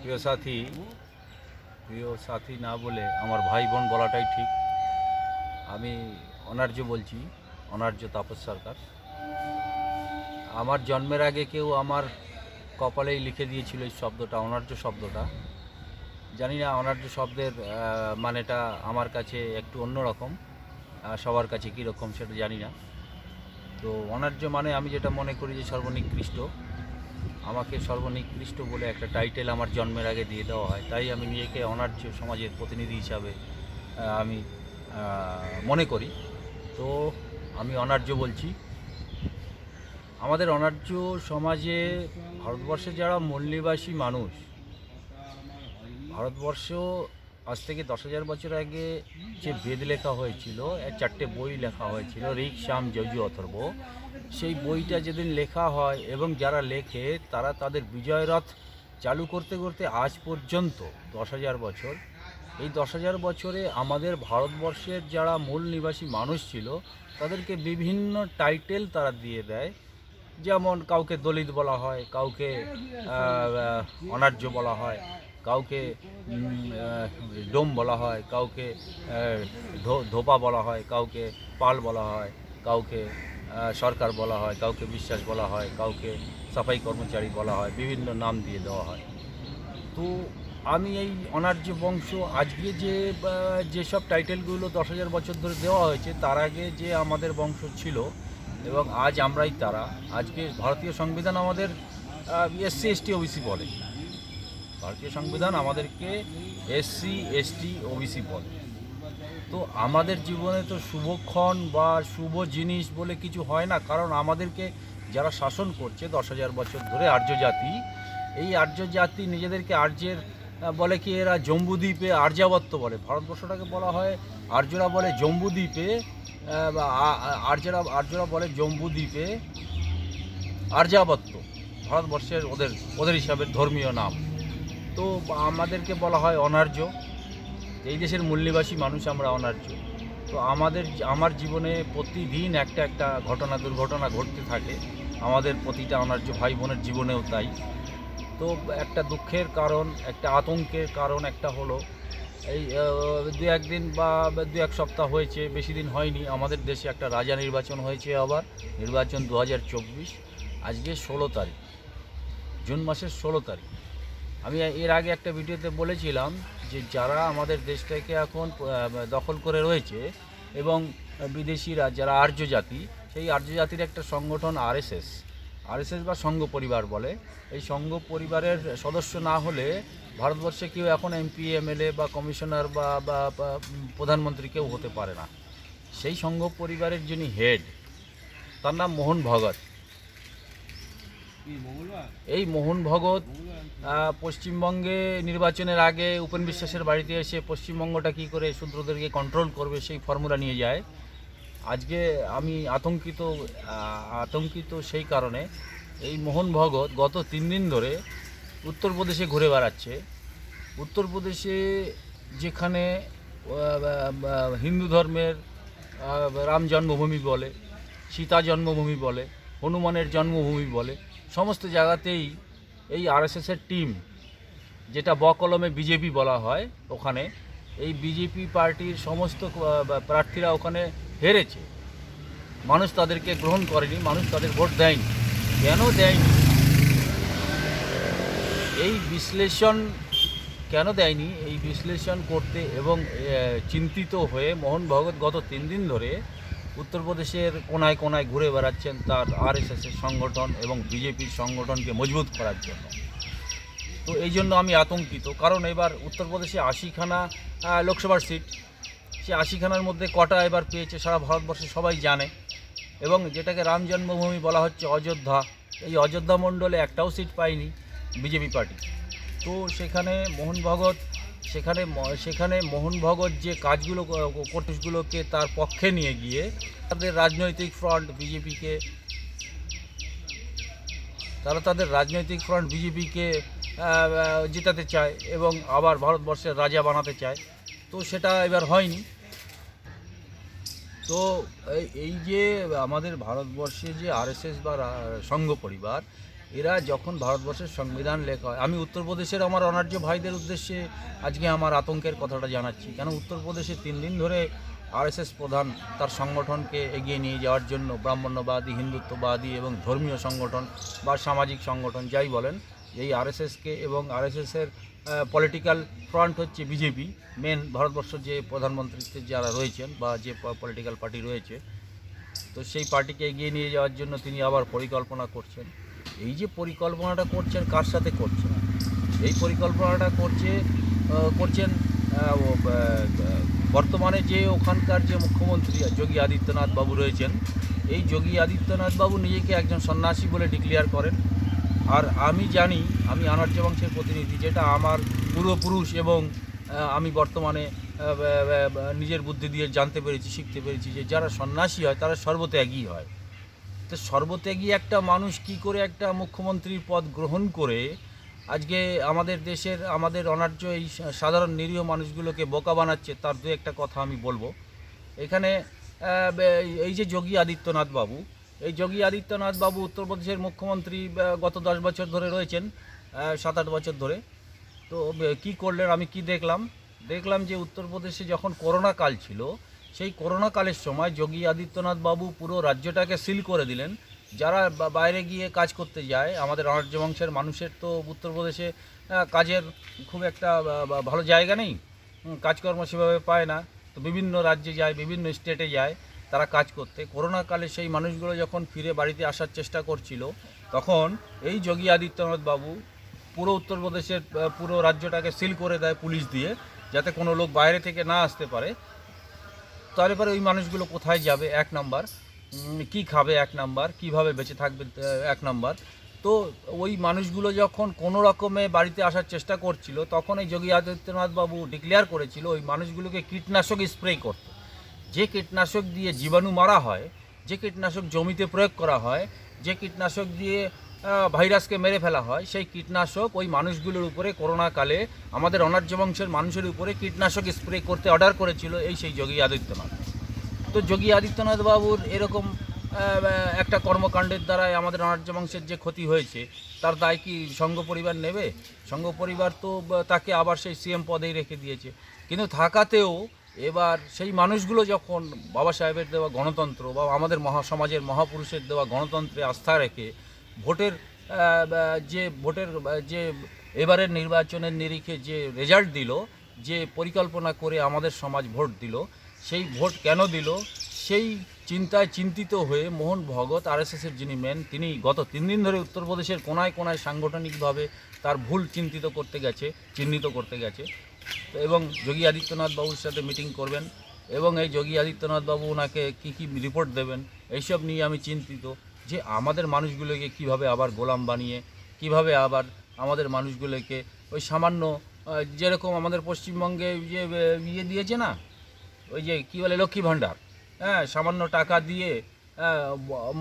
প্রিয় সাথী প্রিয় সাথী না বলে আমার ভাই বোন বলাটাই ঠিক। আমি অনার্য বলছি, অনার্য তাপস সরকার। আমার জন্মের আগে কেউ আমার কপালেই লিখে দিয়েছিল এই শব্দটা, অনার্য শব্দটা। জানি না, অনার্য শব্দের মানেটা আমার কাছে একটু অন্যরকম সবার কাছে কীরকম সেটা জানি না। তো অনার্য মানে আমি যেটা মনে করি যে সর্বনিকৃষ্ট। আমাকে সর্বনিকৃষ্ট বলে একটা টাইটেল আমার জন্মের আগে দিয়ে দেওয়া হয়। তাই আমি নিজেকে অনার্য সমাজের প্রতিনিধি হিসাবে আমি মনে করি। তো আমি অনার্য বলছি। আমাদের অনার্য সমাজে ভারতবর্ষে যারা মল্লিবাসী মানুষ, ভারতবর্ষ আজ থেকে দশ হাজার বছর আগে যে বেদ লেখা হয়েছিল চারটে বই লেখা হয়েছিল ঋক শ্যাম যজু অথর্ব। সেই বইটা যেদিন লেখা হয় এবং যারা লেখে, তারা তাদের বিজয় রথ চালু করতে করতে আজ পর্যন্ত দশ হাজার বছর। এই দশ হাজার বছরে আমাদের ভারতবর্ষের যারা মূল নিবাসী মানুষ ছিল, তাদেরকে বিভিন্ন টাইটেল তারা দিয়ে দেয়। যেমন কাউকে দলিত বলা হয়, কাউকে অনার্য বলা হয়। কাউকে ডোম বলা হয়, কাউকে ধোপা বলা হয়, কাউকে পাল বলা হয়, কাউকে সরকার বলা হয়, কাউকে বিশ্বাস বলা হয়, কাউকে সাফাই কর্মচারী বলা হয়, বিভিন্ন নাম দিয়ে দেওয়া হয়। তো আমি এই অনার্য বংশ, আজকে যে যেসব টাইটেলগুলো দশ হাজার বছর ধরে দেওয়া হয়েছে, তার আগে যে আমাদের বংশ ছিল, এবং আজ আমরাই তারা, আজকে ভারতীয় সংবিধান আমাদের এসসি, এসটি, ওবিসি বলে। ভারতীয় সংবিধান আমাদেরকে এসসি, এসটি, ওবিসি বলে। তো আমাদের জীবনে তো শুভক্ষণ বা শুভ জিনিস বলে কিছু হয় না, কারণ আমাদেরকে যারা শাসন করছে দশ হাজার বছর ধরে আর্য জাতি এই আর্য জাতি নিজেদেরকে আর্যের বলে কি এরা জম্বুদ্বীপে আর্যাবত্য বলে। ভারতবর্ষটাকে বলা হয় আর্যরা বলে জম্বুদ্বীপে আর্যরা আর্যরা বলে জম্বুদ্বীপে আর্যাবত্য ভারতবর্ষের ওদের ওদের হিসাবে ধর্মীয় নাম। তো আমাদেরকে বলা হয় অনার্য। এই দেশের মূল্যবাসী মানুষ আমরা অনার্য। তো আমাদের আমার জীবনে প্রতিদিন একটা একটা ঘটনা দুর্ঘটনা ঘটতে থাকে। আমাদের প্রতিটা অনার্য ভাই বোনের জীবনেও তাই। তো একটা দুঃখের কারণ, একটা আতঙ্কের কারণ একটা হলো, এই দু একদিন বা দু এক সপ্তাহ হয়েছে, বেশি দিন হয়নি। আমাদের দেশে একটা রাজা নির্বাচন হয়েছে আবার, নির্বাচন দু হাজার চব্বিশ। আজকে ষোলো তারিখ। জুন মাসের ষোলো তারিখ। আমি এর আগে একটা ভিডিওতে বলেছিলাম যে যারা আমাদের দেশটাকে এখন দখল করে রয়েছে এবং বিদেশিরা যারা আর্য জাতি সেই আর্য জাতির একটা সংগঠন আরএসএস আরএসএস বা সংঘ পরিবার বলে। এই সংঘ পরিবারের সদস্য না হলে ভারতবর্ষে কেউ এখন এমপি, এমএলএ বা কমিশনার বা বা বা প্রধানমন্ত্রী কেউ হতে পারে না। সেই সংঘ পরিবারের যিনি হেড, তার নাম মোহন ভগত। এই মোহন ভগত পশ্চিমবঙ্গে নির্বাচনের আগে উপেন বিশ্বাসের বাড়িতে এসে পশ্চিমবঙ্গটা কী করে শূদ্রদেরকে কন্ট্রোল করবে সেই ফর্মুলা নিয়ে যায়। আজকে আমি আতঙ্কিত আতঙ্কিত সেই কারণে এই মোহন ভগত গত তিন দিন ধরে উত্তরপ্রদেশে ঘুরে বেড়াচ্ছে। উত্তরপ্রদেশে যেখানে হিন্দু ধর্মের রাম জন্মভূমি বলে, সীতা জন্মভূমি বলে, হনুমানের জন্মভূমি বলে সমস্ত জায়গাতেই এই আরএসএসের টিম, যেটা বকলমে বিজেপি বলা হয় ওখানে, এই বিজেপি পার্টির সমস্ত প্রার্থীরা ওখানে হেরেছে। মানুষ তাদেরকে গ্রহণ করেনি, মানুষ তাদের ভোট দেয়নি। কেন দেয়নি? এই বিশ্লেষণ কেন দেয়নি? এই বিশ্লেষণ করতে এবং চিন্তিত হয়ে মোহন ভগত গত তিন দিন ধরে উত্তরপ্রদেশের কোনায় কোনায় ঘুরে বেড়াচ্ছেন তার আরএসএসের সংগঠন এবং বিজেপির সংগঠনকে মজবুত করার জন্য। তো এই জন্য আমি আতঙ্কিত, কারণ এবার উত্তরপ্রদেশে আশিখানা লোকসভার সিট। সে আশিখানার মধ্যে কটা এবার পেয়েছে সারা ভারতবর্ষে সবাই জানে। এবং যেটাকে রাম জন্মভূমি বলা হচ্ছে অযোধ্যা, এই অযোধ্যা মণ্ডলে একটাও সিট পায়নি বিজেপি পার্টি। তো সেখানে মোহন ভগত সেখানে সেখানে মোহন ভগত যে কাজগুলো কোটিশগুলোকে তার পক্ষে নিয়ে গিয়ে তাদের রাজনৈতিক ফ্রন্ট বিজেপিকে, তারা তাদের রাজনৈতিক ফ্রন্ট বিজেপিকে জেতাতে চায় এবং আবার ভারতবর্ষের রাজা বানাতে চায়। তো সেটা এবার হয়নি। তো এই- যে আমাদের ভারতবর্ষে যে আরএসএস বা সংঘ পরিবার এরা যখন ভারতবর্ষের সংবিধান লেখা হয়, আমি উত্তরপ্রদেশের আমার অনার্য ভাইদের উদ্দেশ্যে আজকে আমার আতঙ্কের কথাটা জানাচ্ছি। কেন উত্তরপ্রদেশে তিন দিন ধরে আরএসএস প্রধান তার সংগঠনকে এগিয়ে নিয়ে যাওয়ার জন্য ব্রাহ্মণ্যবাদী, হিন্দুত্ববাদী এবং ধর্মীয় সংগঠন বা সামাজিক সংগঠন যাই বলেন, এই আরএসএসকে এবং আরএসএসের পলিটিক্যাল ফ্রন্ট হচ্ছে বিজেপি মেন ভারতবর্ষ যে প্রধানমন্ত্রীতে যারা রয়েছেন বা যে পলিটিক্যাল পার্টি রয়েছে, তো সেই পার্টিকে এগিয়ে নিয়ে যাওয়ার জন্য তিনি আবার পরিকল্পনা করছেন। এই যে পরিকল্পনাটা করছেন, কার সাথে করছেন? এই পরিকল্পনাটা করছে করছেন বর্তমানে যে ওখানকার যে মুখ্যমন্ত্রী যোগী আদিত্যনাথ বাবু রয়েছেন, এই যোগী আদিত্যনাথ বাবু নিজেকে একজন সন্ন্যাসী বলে ডিক্লেয়ার করেন। আর আমি জানি, আমি আনার্য বংশের প্রতিনিধি, যেটা আমার পূর্বপুরুষ এবং আমি বর্তমানে নিজের বুদ্ধি দিয়ে জানতে পেরেছি, শিখতে পেরেছি যে যারা সন্ন্যাসী হয়, তারা সর্বত্যাগী হয়। তো সর্বত্যাগী একটা মানুষ কি করে একটা মুখ্যমন্ত্রীর পদ গ্রহণ করে? আজকে আমাদের দেশের, আমাদের অনার্য এই সাধারণ নিরীহ মানুষগুলোকে বোকা বানাচ্ছে, তার দু একটা কথা আমি বলব। এখানে এই যে যোগী আদিত্যনাথ বাবু, এই যোগী আদিত্যনাথ বাবু উত্তরপ্রদেশের মুখ্যমন্ত্রী গত দশ বছর ধরে রয়েছেন সাত আট বছর ধরে। তো কি করলেন, আমি কি দেখলাম? দেখলাম যে উত্তরপ্রদেশে যখন করোনা কাল ছিল সেই করোনা কালের সময় যোগী আদিত্যনাথ বাবু পুরো রাজ্যটাকে সিল করে দিলেন। যারা বাইরে গিয়ে কাজ করতে যায়, আমাদের অনার্য বংশের মানুষের তো উত্তরপ্রদেশে কাজের খুব একটা ভালো জায়গা নেই। কাজকর্ম সেভাবে পায় না। তো বিভিন্ন রাজ্যে যায়, বিভিন্ন স্টেটে যায় তারা কাজ করতে। করোনা কালে সেই মানুষগুলো যখন ফিরে বাড়িতে আসার চেষ্টা করছিল, তখন এই যোগী আদিত্যনাথ বাবু পুরো উত্তরপ্রদেশের পুরো রাজ্যটাকে সিল করে দেয় পুলিশ দিয়ে, যাতে কোনো লোক বাইরে থেকে না আসতে পারে। তারপরে ওই মানুষগুলো কোথায় যাবে? এক নাম্বার। কি খাবে? এক নাম্বার। কীভাবে বেঁচে থাকবে? এক নাম্বার। তো ওই মানুষগুলো যখন কোনো রকমে বাড়িতে আসার চেষ্টা করছিল, তখন এই যোগী আদিত্যনাথ বাবু ডিক্লেয়ার করেছিল, ওই মানুষগুলোকে কীটনাশক স্প্রে করতে। যে কীটনাশক দিয়ে জীবাণু মারা হয়, যে কীটনাশক জমিতে প্রয়োগ করা হয়, যে কীটনাশক দিয়ে ভাইরাসকে মেরে ফেলা হয়, সেই কীটনাশক ওই মানুষগুলোর উপরে করোনাকালে, আমাদের অনার্য বংশের মানুষের উপরে কীটনাশক স্প্রে করতে অর্ডার করেছিল এই সেই যোগী আদিত্যনাথ। তো যোগী আদিত্যনাথ বাবুর এরকম একটা কর্মকাণ্ডের দ্বারাই আমাদের অনার্য বংশের যে ক্ষতি হয়েছে, তার দায় কি সংঘ পরিবার নেবে? সংঘ পরিবার তো তাকে আবার সেই সিএম পদেই রেখে দিয়েছে। কিন্তু থাকাতেও এবার সেই মানুষগুলো যখন বাবা সাহেবের দেওয়া গণতন্ত্র বা আমাদের মহা, সমাজের মহাপুরুষের দেওয়া গণতন্ত্রে আস্থা রেখে ভোটের যে ভোটের যে এবারের নির্বাচনের নিরিখে যে রেজাল্ট দিল, যে পরিকল্পনা করে আমাদের সমাজ ভোট দিল, সেই ভোট কেন দিল, সেই চিন্তায় চিন্তিত হয়ে মোহন ভগত আরএসএসের যিনি মেন তিনি গত তিন দিন ধরে উত্তরপ্রদেশের কোনায় কোনায় সাংগঠনিকভাবে তার ভুল চিন্তিত করতে গেছে, চিহ্নিত করতে গেছে। এবং যোগী আদিত্যনাথ বাবুর সাথে মিটিং করবেন এবং এই যোগী আদিত্যনাথ বাবু ওনাকে কী কী রিপোর্ট দেবেন, এইসব নিয়ে আমি চিন্তিত। যে আমাদের মানুষগুলোকে কীভাবে আবার গোলাম বানিয়ে, কীভাবে আবার আমাদের মানুষগুলোকে ওই সামান্য যেরকম আমাদের পশ্চিমবঙ্গে যে ইয়ে দিয়েছে না, ওই যে কী বলে, লক্ষ্মী ভাণ্ডার হ্যাঁ সামান্য টাকা দিয়ে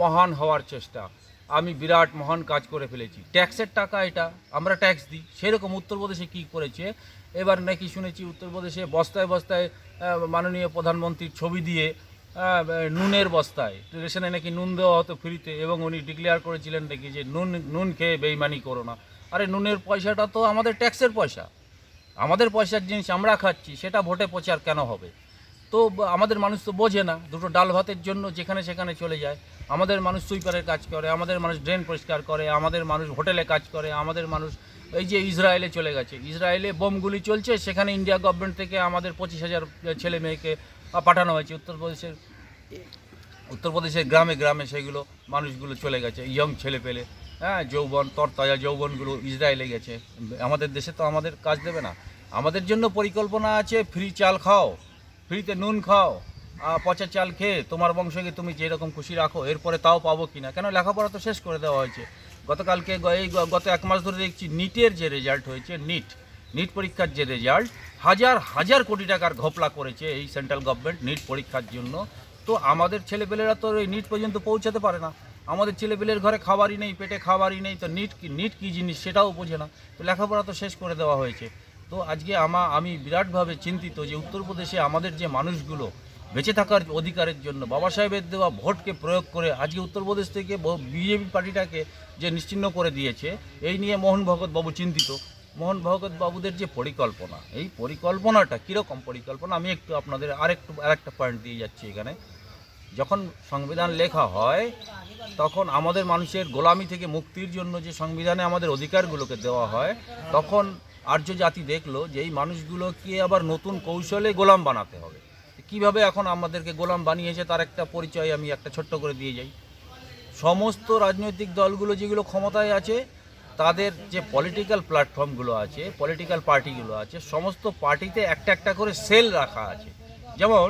মহান হওয়ার চেষ্টা। আমি বিরাট মহান কাজ করে ফেলেছি। ট্যাক্সের টাকা এটা, আমরা ট্যাক্স দিই। সেরকম উত্তরপ্রদেশে কী করেছে? এবার নাকি শুনেছি, উত্তরপ্রদেশে বস্তায় বস্তায় মাননীয় প্রধানমন্ত্রীর ছবি দিয়ে নুনের বস্তায়। রেশনে নাকি নুন দেওয়া হতো ফ্রিতে এবং উনি ডিক্লেয়ার করেছিলেন নাকি যে নুন নুন খেয়ে বেইমানি করো না। আরে নুনের পয়সাটা তো আমাদের ট্যাক্সের পয়সা। আমাদের পয়সার জিনিস আমরা খাচ্ছি, সেটা ভোটে প্রচার কেন হবে? তো আমাদের মানুষ তো বোঝে না, দুটো ডাল ভাতের জন্য যেখানে সেখানে চলে যায়। আমাদের মানুষ সুইপারের কাজ করে, আমাদের মানুষ ড্রেন পরিষ্কার করে, আমাদের মানুষ হোটেলে কাজ করে, আমাদের মানুষ এই যে ইসরায়েলে চলে গেছে। ইসরায়েলে বোমগুলি চলছে, সেখানে ইন্ডিয়া গভর্নমেন্ট থেকে আমাদের পঁচিশ হাজার ছেলে মেয়েকে পাঠানো হয়েছে। উত্তরপ্রদেশের উত্তরপ্রদেশের গ্রামে গ্রামে সেগুলো মানুষগুলো চলে গেছে। ইয়ং ছেলে পেলে হ্যাঁ যৌবন, তরতাজা যৌবনগুলো ইসরায়েলে গেছে। আমাদের দেশে তো আমাদের কাজ দেবে না। আমাদের জন্য পরিকল্পনা আছে, ফ্রি চাল খাও, ফ্রিতে নুন খাও পচা চাল খেয়ে তোমার বংশকে তুমি যেরকম খুশি রাখো, এরপরে তাও পাবো কি না কেন লেখাপড়া তো শেষ করে দেওয়া হয়েছে। গতকালকে এই গত এক মাস ধরে দেখছি নিটের যে রেজাল্ট হয়েছে নিট নিট পরীক্ষার যে রেজাল্ট হাজার হাজার কোটি টাকার ঘপলা করেছে এই সেন্ট্রাল গভর্নমেন্ট নিট পরীক্ষার জন্য। তো আমাদের ছেলেপেলেরা তো ওই নিট পর্যন্ত পৌঁছাতে পারে না। আমাদের ছেলেপেলের ঘরে খাবারই নেই, পেটে খাবারই নেই, তো নিট নিট কী জিনিস সেটাও বোঝে না। তো লেখাপড়া তো শেষ করে দেওয়া হয়েছে। তো আজকে আমা, আমি বিরাটভাবে চিন্তিত যে উত্তরপ্রদেশে আমাদের যে মানুষগুলো বেঁচে থাকার অধিকারের জন্য বাবা সাহেবের দেওয়া ভোটকে প্রয়োগ করে আজকে উত্তরপ্রদেশ থেকে বিজেপি পার্টিটাকে যে নিশ্চিহ্ন করে দিয়েছে, এই নিয়ে মোহন ভগত বাবু চিন্তিত। মোহন ভগত বাবুদের যে পরিকল্পনা, এই পরিকল্পনাটা কীরকম পরিকল্পনা? আমি একটু আপনাদের আরেকটু, আরেকটা পয়েন্ট দিয়ে যাচ্ছি এখানে। যখন সংবিধান লেখা হয়, তখন আমাদের মানুষের গোলামি থেকে মুক্তির জন্য যে সংবিধানে আমাদের অধিকারগুলোকে দেওয়া হয়, তখন আর্য জাতি দেখল যে এই মানুষগুলোকে আবার নতুন কৌশলে গোলাম বানাতে হবে। কীভাবে এখন আমাদেরকে গোলাম বানিয়েছে তার একটা পরিচয় আমি একটা ছোট্ট করে দিয়ে যাই। সমস্ত রাজনৈতিক দলগুলো যেগুলো ক্ষমতায় আছে তাদের যে পলিটিক্যাল প্ল্যাটফর্মগুলো আছে পলিটিক্যাল পার্টিগুলো আছে, সমস্ত পার্টিতে একটা একটা করে সেল রাখা আছে। যেমন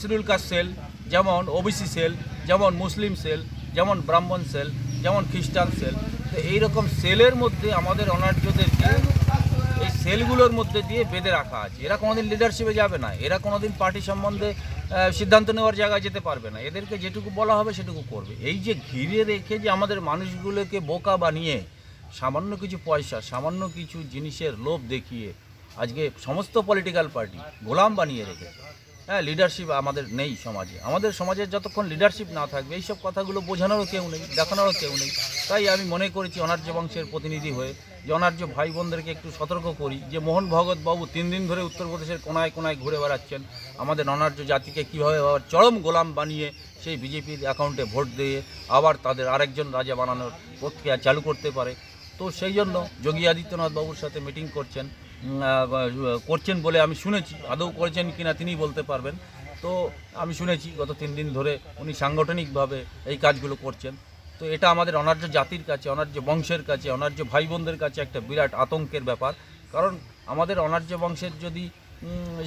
শিডিউল কাস্ট সেল যেমন ওবিসি সেল যেমন মুসলিম সেল যেমন ব্রাহ্মণ সেল যেমন খ্রিস্টান সেল তো এইরকম সেলের মধ্যে আমাদের অনার্যদেরকে এই সেলগুলোর মধ্যে দিয়ে বেঁধে রাখা আছে। এরা কোনোদিন লিডারশিপে যাবে না। এরা কোনোদিন পার্টি সম্বন্ধে সিদ্ধান্ত নেওয়ার জায়গায় যেতে পারবে না। এদেরকে যেটুকু বলা হবে সেটুকু করবে। এই যে ঘিরে রেখে যে আমাদের মানুষগুলোকে বোকা বানিয়ে সামান্য কিছু পয়সা, সামান্য কিছু জিনিসের লোভ দেখিয়ে আজকে সমস্ত পলিটিক্যাল পার্টি গোলাম বানিয়ে রেখেছে হ্যাঁ লিডারশিপ আমাদের নেই সমাজে। আমাদের সমাজের যতক্ষণ লিডারশিপ না থাকবে, এইসব কথাগুলো বোঝানোরও কেউ নেই, দেখানোরও কেউ নেই। তাই আমি মনে করেছি অনার্য বংশের প্রতিনিধি হয়ে যে অনার্য ভাই বোনদেরকে একটু সতর্ক করি যে মোহন ভগত বাবু তিন দিন ধরে উত্তরপ্রদেশের কোনায় কোনায় ঘুরে বেড়াচ্ছেন। আমাদের অনার্য জাতিকে কীভাবে আবার চরম গোলাম বানিয়ে সেই বিজেপির অ্যাকাউন্টে ভোট দিয়ে আবার তাদের আরেকজন রাজা বানানোর প্রক্রিয়া চালু করতে পারে। তো সেই জন্য যোগী আদিত্যনাথ বাবুর সাথে মিটিং করছেন করছেন বলে আমি শুনেছি, আদৌ করেছেন কিনা তিনি বলতে পারবেন। তো আমি শুনেছি, গত তিন দিন ধরে উনি সাংগঠনিকভাবে এই কাজগুলো করছেন। তো এটা আমাদের অনার্য জাতির কাছে, অনার্য বংশের কাছে, অনার্য ভাই বোনদের কাছে একটা বিরাট আতঙ্কের ব্যাপার। কারণ আমাদের অনার্য বংশের যদি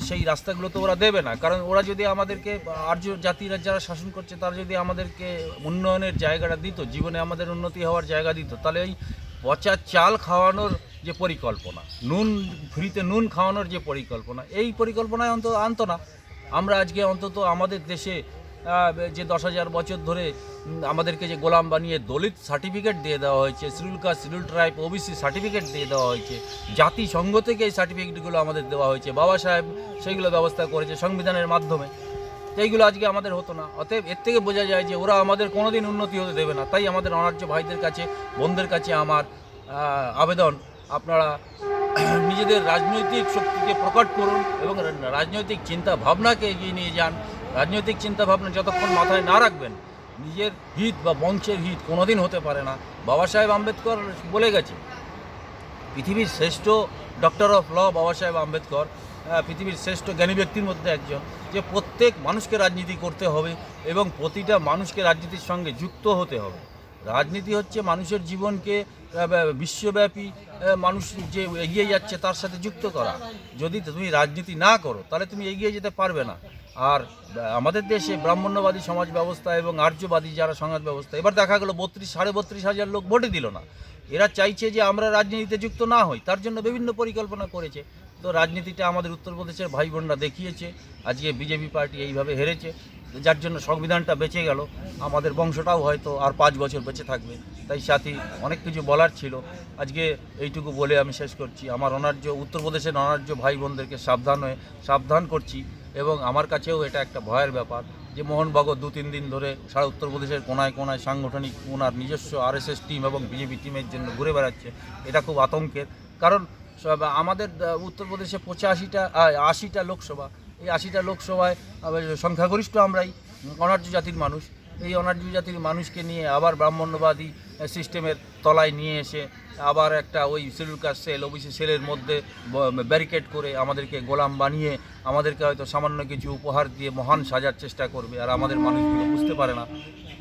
সেই রাস্তাগুলো তো ওরা দেবে না। কারণ ওরা যদি আমাদেরকে, আর্য জাতিরা যারা শাসন করছে, তারা যদি আমাদেরকে উন্নয়নের জায়গাটা দিত, জীবনে আমাদের উন্নতি হওয়ার জায়গা দিত, তাহলে এই পচা চাল খাওয়ানোর যে পরিকল্পনা, নুন, ফ্রিতে নুন খাওয়ানোর যে পরিকল্পনা, এই পরিকল্পনায় অন্তত আনতো না। আমরা আজকে অন্তত আমাদের দেশে যে দশ হাজার বছর ধরে আমাদেরকে যে গোলাম বানিয়ে দলিত সার্টিফিকেট দিয়ে দেওয়া হয়েছে schedule caste schedule tribe OBC certificate দিয়ে দেওয়া হয়েছে, জাতিসংঘ থেকে এই সার্টিফিকেটগুলো আমাদের দেওয়া হয়েছে, বাবা সাহেব সেইগুলো ব্যবস্থা করেছে সংবিধানের মাধ্যমে। এইগুলো আজকে আমাদের হতো না। অতএব এর থেকে বোঝা যায় যে ওরা আমাদের কোনোদিন উন্নতি হতে দেবে না। তাই আমাদের অনার্য ভাইদের কাছে, বোনদের কাছে আমার আবেদন। আপনারা নিজেদের রাজনৈতিক শক্তিকে প্রকট করুন এবং রাজনৈতিক চিন্তা ভাবনাকে এগিয়ে নিয়ে যান। রাজনৈতিক চিন্তা ভাবনা যতক্ষণ মাথায় না রাখবেন, নিজের হিত বা বংশের হিত কোনোদিন হতে পারে না। বাবা সাহেব আম্বেদকর বলে গেছে, পৃথিবীর শ্রেষ্ঠ ডক্টর অফ ল বাবা সাহেব আম্বেদকর। পৃথিবীর শ্রেষ্ঠ জ্ঞানী ব্যক্তির মধ্যে একজন, যে প্রত্যেক মানুষকে রাজনীতি করতে হবে এবং প্রতিটা মানুষকে রাজনীতির সঙ্গে যুক্ত হতে হবে। রাজনীতি হচ্ছে মানুষের জীবনকে বিশ্বব্যাপী মানুষ যে এগিয়ে যাচ্ছে তার সাথে যুক্ত করা। যদি তুমি রাজনীতি না করো, তাহলে তুমি এগিয়ে যেতে পারবে না। আর আমাদের দেশে ব্রাহ্মণ্যবাদী সমাজ ব্যবস্থা এবং আর্যবাদী যারা সমাজ ব্যবস্থা, এবার দেখা গেলো বত্রিশ, সাড়ে বত্রিশ হাজার লোক ভোটে দিল না। এরা চাইছে যে আমরা রাজনীতিতে যুক্ত না হই, তার জন্য বিভিন্ন পরিকল্পনা করেছে। তো রাজনীতিটা আমাদের উত্তরপ্রদেশের ভাই বোনরা দেখিয়েছে। আজকে বিজেপি পার্টি এইভাবে হেরেছে, যার জন্য সংবিধানটা বেঁচে গেল। আমাদের বংশটাও হয়তো আর পাঁচ বছর বেঁচে থাকবে। তাই সাথী, অনেক কিছু বলার ছিল। আজকে এইটুকু বলে আমি শেষ করছি। আমার অনার্য, উত্তরপ্রদেশের অনার্য ভাই বোনদেরকে সাবধান হয়ে, সাবধান করছি। এবং আমার কাছেও এটা একটা ভয়ের ব্যাপার যে মোহন ভগত দু তিন দিন ধরে সারা উত্তরপ্রদেশের কোনায় কোনায় সাংগঠনিক, ওনার নিজস্ব আরএসএস টিম এবং বিজেপি টিমের জন্য ঘুরে বেড়াচ্ছে। এটা খুব আতঙ্কের। কারণ সব- আমাদের উত্তরপ্রদেশে পঁচাশিটা আশিটা লোকসভা। এই আশিটা লোকসভায় সংখ্যাগরিষ্ঠ আমরাই, অনার্য জাতির মানুষ। এই অনার্য জাতির মানুষকে নিয়ে আবার ব্রাহ্মণ্যবাদী সিস্টেমের তলায় নিয়ে এসে আবার একটা ওই শিডিউল কাস্ট সেল ওবিসি সেলের মধ্যে ব্যারিকেড করে আমাদেরকে গোলাম বানিয়ে আমাদেরকে হয়তো সামান্য কিছু উপহার দিয়ে মহান সাজার চেষ্টা করবে। আর আমাদের মানুষগুলো বুঝতে পারে না।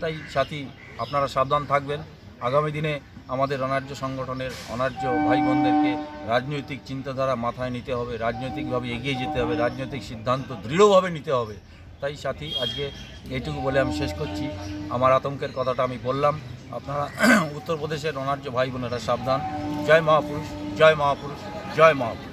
তাই সাথী, আপনারা সাবধান থাকবেন। আগামী দিনে আমাদের অনার্য সংগঠনের অনার্য ভাই বোনদেরকে রাজনৈতিক চিন্তাধারা মাথায় নিতে হবে, রাজনৈতিকভাবে এগিয়ে যেতে হবে, রাজনৈতিক সিদ্ধান্ত দৃঢ়ভাবে নিতে হবে। তাই সাথী, আজকে এইটুকু বলে আমি শেষ করছি। আমার আতঙ্কের কথাটা আমি বললাম। আপনারা উত্তরপ্রদেশের অনার্য ভাই বোনেরা সাবধান। জয় মহাপুরুষ জয় মহাপুরুষ জয় মহাপুরুষ।